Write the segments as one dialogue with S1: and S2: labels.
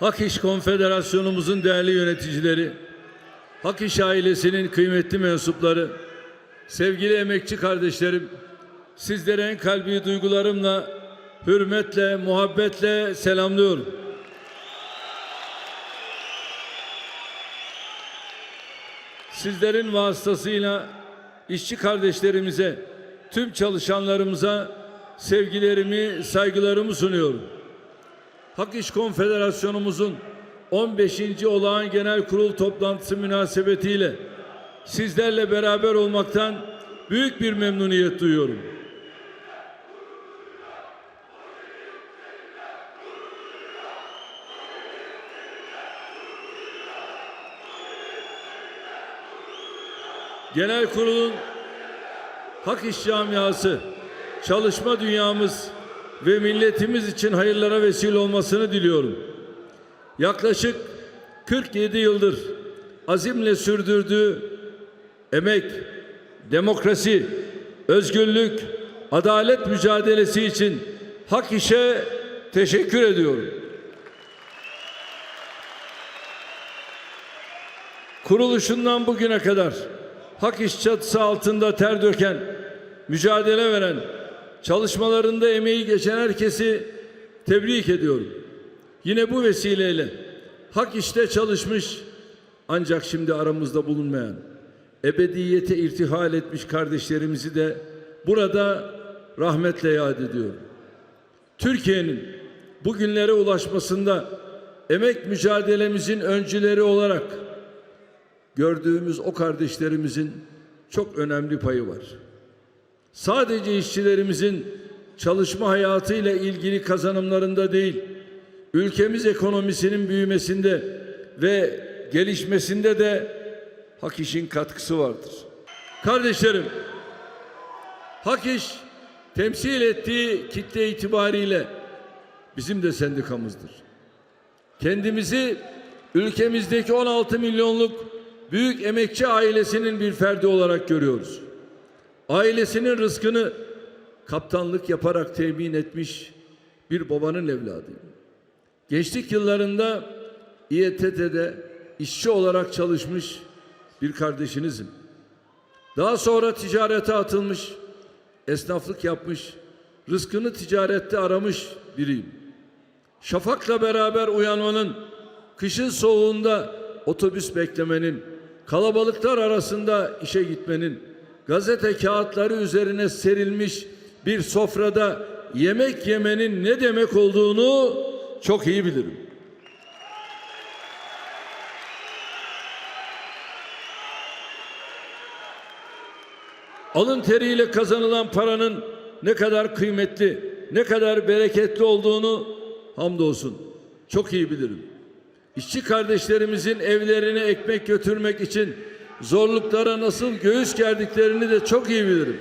S1: Hak İş Konfederasyonumuzun değerli yöneticileri, Hak İş ailesinin kıymetli mensupları, sevgili emekçi kardeşlerim, sizlere en kalbi duygularımla, hürmetle, muhabbetle selamlıyorum. Sizlerin vasıtasıyla işçi kardeşlerimize, tüm çalışanlarımıza sevgilerimi, saygılarımı sunuyorum. Hak İş Konfederasyonumuzun 15. Olağan Genel Kurul toplantısı münasebetiyle sizlerle beraber olmaktan büyük bir memnuniyet duyuyorum. Genel Kurul'un Hak İş Camiası, çalışma dünyamız ve milletimiz için hayırlara vesile olmasını diliyorum. Yaklaşık 47 yıldır azimle sürdürdüğü emek, demokrasi, özgürlük, adalet mücadelesi için Hak İş'e teşekkür ediyorum. Kuruluşundan bugüne kadar Hak İş çatısı altında ter döken, mücadele veren, çalışmalarında emeği geçen herkesi tebrik ediyorum. Yine bu vesileyle hak işte çalışmış ancak şimdi aramızda bulunmayan ebediyete irtihal etmiş kardeşlerimizi de burada rahmetle yad ediyorum. Türkiye'nin bugünlere ulaşmasında emek mücadelemizin öncüleri olarak gördüğümüz o kardeşlerimizin çok önemli payı var. Sadece işçilerimizin çalışma hayatıyla ilgili kazanımlarında değil, ülkemiz ekonomisinin büyümesinde ve gelişmesinde de Hak İş'in katkısı vardır. Kardeşlerim, Hak İş temsil ettiği kitle itibariyle bizim de sendikamızdır. Kendimizi ülkemizdeki 16 milyonluk büyük emekçi ailesinin bir ferdi olarak görüyoruz. Ailesinin rızkını kaptanlık yaparak temin etmiş bir babanın evladıyım. Gençlik yıllarında İETT'de işçi olarak çalışmış bir kardeşinizim. Daha sonra ticarete atılmış, esnaflık yapmış, rızkını ticarette aramış biriyim. Şafakla beraber uyanmanın, kışın soğuğunda otobüs beklemenin, kalabalıklar arasında işe gitmenin, gazete kağıtları üzerine serilmiş bir sofrada yemek yemenin ne demek olduğunu çok iyi bilirim. Alın teriyle kazanılan paranın ne kadar kıymetli, ne kadar bereketli olduğunu hamdolsun çok iyi bilirim. İşçi kardeşlerimizin evlerine ekmek götürmek için zorluklara nasıl göğüs gerdiklerini de çok iyi bilirim.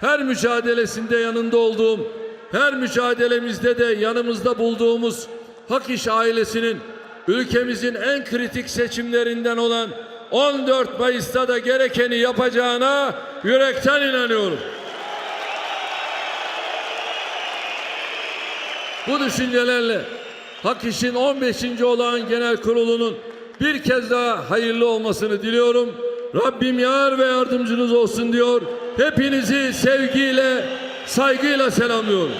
S1: Her mücadelesinde yanında olduğum, her mücadelemizde de yanımızda bulduğumuz Hak İş ailesinin ülkemizin en kritik seçimlerinden olan 14 Mayıs'ta da gerekeni yapacağına yürekten inanıyorum. Bu düşüncelerle Hak İş'in 15. olağan genel kurulunun bir kez daha hayırlı olmasını diliyorum. Rabbim yar ve yardımcınız olsun diyor. Hepinizi sevgiyle, saygıyla selamlıyorum.